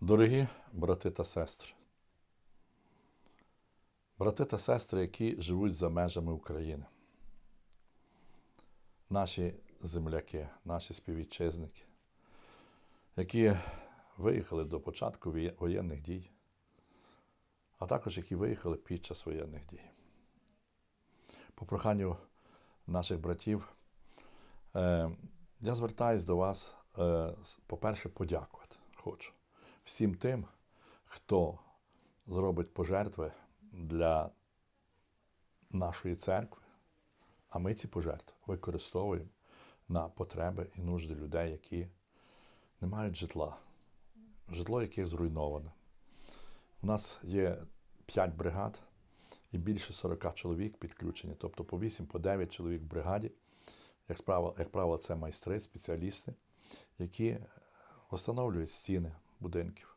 Дорогі брати та сестри, брати та сестри, які живуть за межами України, наші земляки, наші співвітчизники, які виїхали до початку воєнних дій, а також які виїхали під час воєнних дій. По проханню наших братів, е, я звертаюсь до вас, е, по-перше, подякувати хочу всім тим, хто зробить пожертви для нашої церкви, а ми ці пожертви використовуємо на потреби і нужди людей, які не мають житла, житло яких зруйноване. У нас є 5 бригад і більше 40 чоловік підключені, тобто по 8 по 9 чоловік в бригаді. Як правило, як правило, це майстри, спеціалісти, які встановлюють стіни будинків,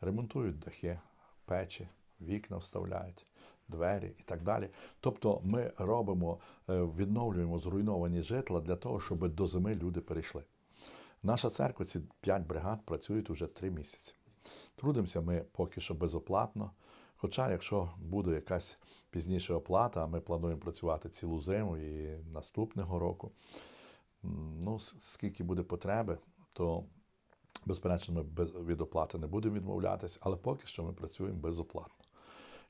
ремонтують дахи, печі, вікна вставляють, двері і так далі. Тобто ми робимо, е, відновлюємо зруйновані житла для того, щоб до зими люди перейшли. Наша церква, ці п'ять бригад працюють уже три місяці. Трудимося ми поки що безоплатно. Хоча, якщо буде якась пізніша оплата, а ми плануємо працювати цілу зиму і наступного року, ну, скільки буде потреби, то безперечно ми без, від оплати не будемо відмовлятися, але поки що ми працюємо безоплатно.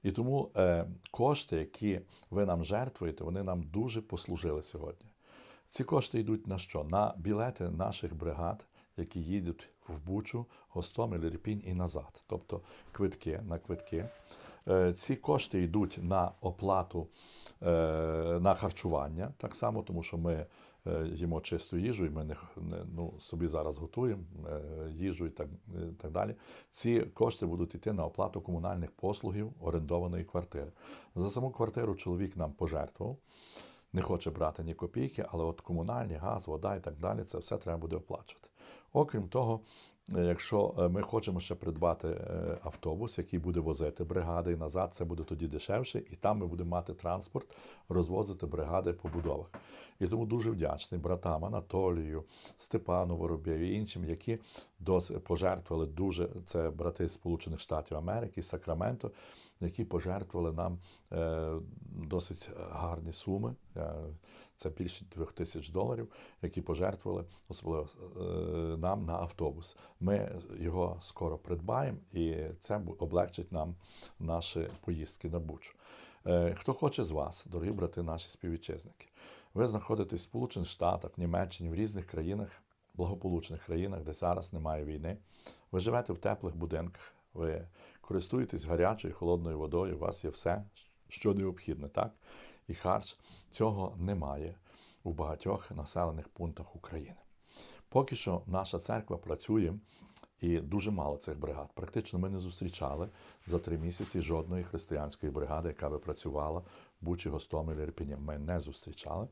І тому е, кошти, які ви нам жертвуєте, вони нам дуже послужили сьогодні. Ці кошти йдуть на що? На білети наших бригад, які їдуть в Бучу, Гостомель, Ірпінь і назад. Тобто квитки на квитки. Е, Ці кошти йдуть на оплату е, на харчування, так само, тому що ми їмо чисту їжу, і ми не, ну, собі зараз готуємо е, їжу і так, і так далі. Ці кошти будуть йти на оплату комунальних послугів орендованої квартири. За саму квартиру чоловік нам пожертвував не хоче брати ні копійки, але от комунальні, газ, вода і так далі, це все треба буде оплачувати. Окрім того, е, якщо е, ми хочемо ще придбати е, автобус, який буде возити бригади і назад, це буде тоді дешевше, і там ми будемо мати транспорт, розвозити бригади по будовах. І тому дуже вдячний братам Анатолію, Степану Воробєві і іншим, які дос- пожертвували дуже, це брати Сполучених Штатів Америки, Сакраменто, які пожертвували нам е, досить гарні суми. Е, Це більше двох тисяч доларів, які пожертвували особливо е, нам на автобус. Ми його скоро придбаємо, і це облегчить нам наші поїздки на Бучу. Хто хоче з вас, дорогі брати, наші співвітчизники, ви знаходитесь в Сполучених Штатах, Німеччині, в різних країнах, благополучних країнах, де зараз немає війни. Ви живете в теплих будинках, ви користуєтесь гарячою холодною водою, у вас є все, що необхідне, так? І харч цього немає у багатьох населених пунктах України. Поки що наша церква працює і дуже мало цих бригад. Практично ми не зустрічали за три місяці жодної християнської бригади, яка би працювала в Бучі, Гостомелі, Ірпіні. Ми не зустрічали.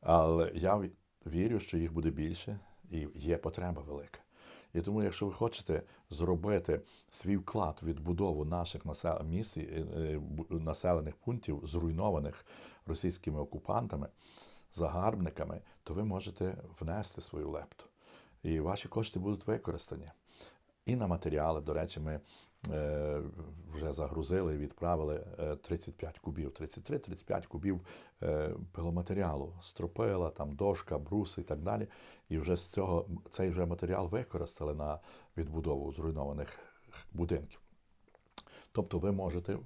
Але я вірю, що їх буде більше і є потреба велика. І тому, якщо ви хочете зробити свій вклад в відбудову наших насел... міст, е, бу- населених пунктів, зруйнованих російськими окупантами, загарбниками, то ви можете внести свою лепту. І ваші кошти будуть використані. І на матеріали, до речі, ми е, вже загрузили відправили е, 35 кубів, 33-35 кубів е, пиломатеріалу, стропила, там дошка, бруси і так далі. І вже з цього цей вже матеріал використали на відбудову зруйнованих будинків. Тобто ви можете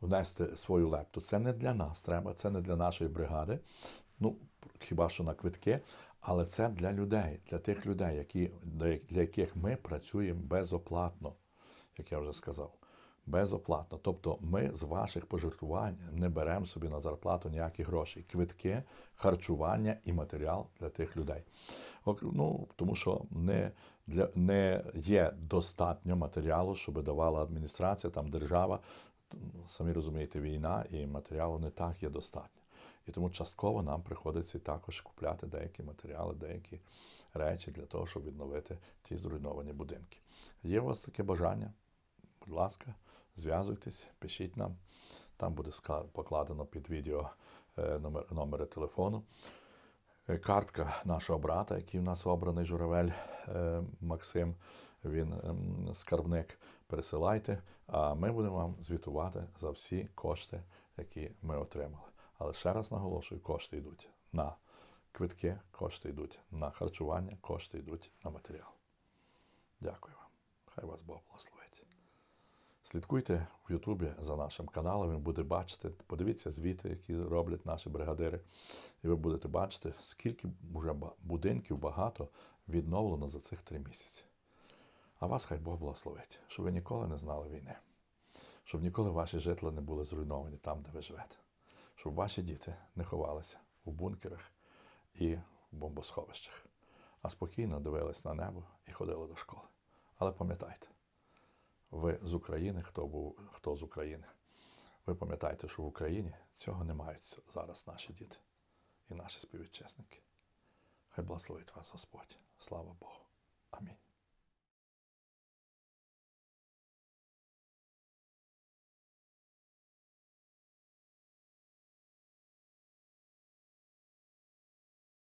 внести свою лепту. Це не для нас треба, це не для нашої бригади, ну хіба що на квитки, але це для людей, для тих людей, які, для яких ми працюємо безоплатно, як я вже сказав. Безоплатно. Тобто ми з ваших пожертвувань не беремо собі на зарплату ніякі гроші. Квитки, харчування і матеріал для тих людей. Ну, тому що не, для, не є достатньо матеріалу, щоб давала адміністрація, там держава. Самі розумієте, війна і матеріалу не так є достатньо. І тому частково нам приходиться також купляти деякі матеріали, деякі речі для того, щоб відновити ті зруйновані будинки. Є у вас таке бажання? Будь ласка, зв'язуйтесь, пишіть нам. Там буде покладено під відео е, номер, номери телефону. Е, Картка нашого брата, який в нас обраний журавель е, Максим, він ем, скарбник. Пересилайте, а ми будемо вам звітувати за всі кошти, які ми отримали. Але ще раз наголошую, кошти йдуть на квитки, кошти йдуть на харчування, кошти йдуть на матеріал. Дякую вам. Хай вас Бог благословить. Слідкуйте в Ютубі за нашим каналом, ви будете бачити, подивіться звіти, які роблять наші бригадири, і ви будете бачити, скільки вже будинків багато відновлено за цих три місяці. А вас хай Бог благословить, щоб ви ніколи не знали війни, щоб ніколи ваші житла не були зруйновані там, де ви живете, щоб ваші діти не ховалися у бункерах і в бомбосховищах, а спокійно дивились на небо і ходили до школи. Але пам'ятайте, ви з України, хто був хто з України. Ви пам'ятаєте, що в Україні цього не мають зараз наші діти і наші співвітчизники. Хай благословить вас Господь. Слава Богу. Амінь.